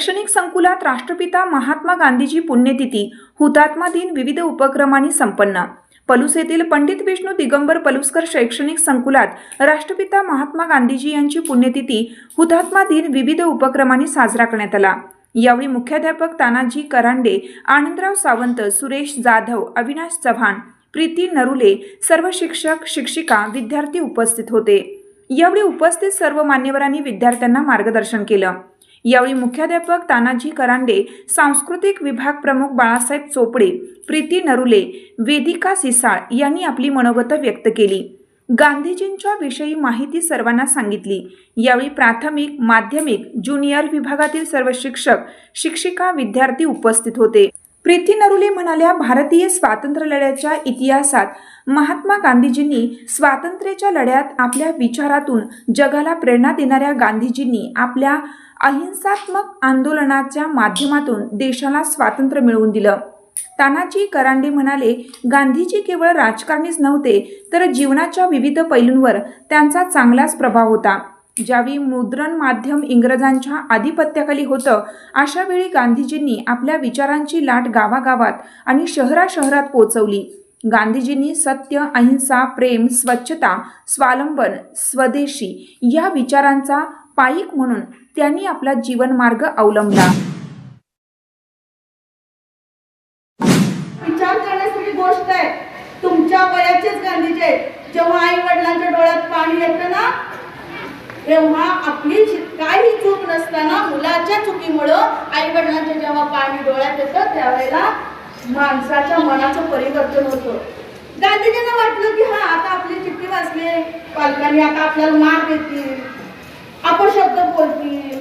शैक्षणिक संकुलात राष्ट्रपिता महात्मा गांधीजी पुण्यतिथी हुतात्मा दिन विविध उपक्रमांनी संपन्न. पलूस येथील पंडित विष्णू दिगंबर पलुसकर शैक्षणिक संकुलात राष्ट्रपिता महात्मा गांधीजी यांची पुण्यतिथी हुतात्मा दिन विविध उपक्रमांनी साजरा करण्यात आला. यावेळी मुख्याध्यापक तानाजी करांडे आनंदराव सावंत सुरेश जाधव अविनाश चव्हाण प्रीती नरुले सर्व शिक्षक शिक्षिका विद्यार्थी उपस्थित होते. यावेळी उपस्थित सर्व मान्यवरांनी विद्यार्थ्यांना मार्गदर्शन केलं. यावेळी मुख्याध्यापक तानाजी करांडे सांस्कृतिक विभाग प्रमुख बाळासाहेब चोपडे प्रीती नरुले वेदिका सिसाळ यांनी आपली मनोगत व्यक्त केली. गांधीजींच्या विषयी माहिती सर्वांना सांगितली. यावेळी प्राथमिक माध्यमिक ज्युनियर विभागातील सर्व शिक्षक शिक्षिका विद्यार्थी उपस्थित होते. प्रीती नरुले म्हणाल्या भारतीय स्वातंत्र्य लढ्याच्या इतिहासात महात्मा गांधीजींनी स्वातंत्र्याच्या लढ्यात आपल्या विचारातून जगाला प्रेरणा देणाऱ्या गांधीजींनी आपल्या अहिंसात्मक आंदोलनाच्या माध्यमातून देशाला स्वातंत्र्य मिळवून दिलं. तानाजी करांडे म्हणाले गांधीजी केवळ राजकारणीच नव्हते तर जीवनाच्या विविध पैलूंवर त्यांचा चांगलाच प्रभाव होता. ज्यावेळी मुद्रण माध्यम इंग्रजांच्या आधिपत्याखाली होतं अशा वेळी गांधीजींनी आपल्या विचारांची लाट गावागावात आणि शहराशहरात पोचवली गांधीजींनी सत्य अहिंसा प्रेम स्वच्छता स्वावलंबन स्वदेशी या विचारांचा पायिक म्हणून त्यांनी आपला जीवनमार्ग अवलंबला. विचार करण्यासारखी गोष्ट आहे. तुमच्या वयाचेच गांधीजी जेव्हा आई वडिलांच्या डोळ्यात पाणी येतं ना तेव्हा आपली काही चूक नसताना मुलाच्या चुकीमुळं आई वडिलांच्या जेव्हा पाणी डोळ्यात येतं त्यावेळेला माणसाच्या मनाचं परिवर्तन होतं. गांधीजींना वाटलं की हा आता आपली चिठ्ठी वाचली पालकांनी आता आपल्याला मार देतील शब्द बोलतील.